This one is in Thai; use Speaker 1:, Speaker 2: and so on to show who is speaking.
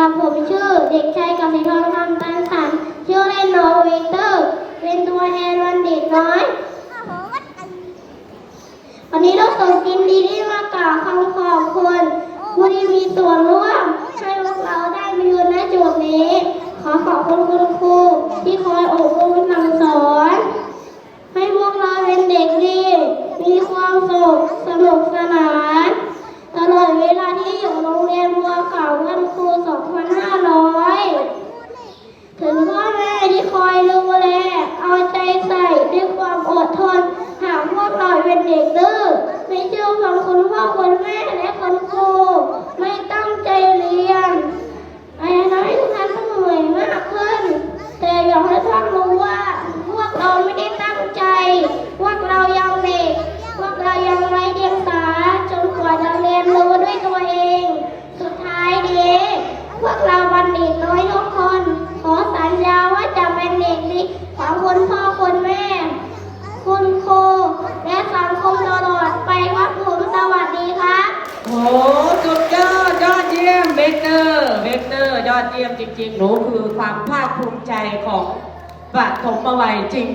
Speaker 1: กับผมชื่อเด็กชายกสิทองคำตันสันชื่อเล่นโนเวกเตอร์ เป็นตัวแทนวันเด็กน้อย วันนี้เราส่งกินดีที่มากล่าวคำขอบคุณผู้ที่มีส่วนร่วมให้พวกเราได้มาอยู่ณจุดนี้ ขอขอบคุณคุณครูที่คอยอบรมสั่งสอน ให้พวกเราเป็นเด็กดี มีความสุข สนุกสนาน ตลอดเวลาที่อยู่โรงเรียนบัวขาววันครู 2500 ถึงพ่อแม่ที่คอยดูแล เอาใจใส่ด้วยความอดทน หากพวก เป็นเด็กดื้อไม่เชื่อฟังคุณพ่อคุณแม่และคุณครูไม่ตั้งใจเรียนอาจจะทำให้ทุกท่านต้องเหนื่อยมากขึ้น แต่อยากให้ท่านรู้ว่า พวกเราไม่ได้ตั้งใจ พวกเรายังเด็ก พวกเรายังไร้เดียงสาจนกว่าจะเรียนรู้ด้วยตัวเอง สุดท้ายนี้พวกเราวันเด็กน้อยทุกคน ขอสัญญาว่าจะเป็นเด็กดีของคุณพ่อคุณแม่ คุณครูและสังคมตลอดไปครับผมสวัสดีครับ
Speaker 2: โอ้สุดยอดยอดเยี่ยมเบเตอร์เบเตอร์ ยอดเยี่ยมจริง ๆ หนูคือความภาคภูมิใจของปฐมวัยจริง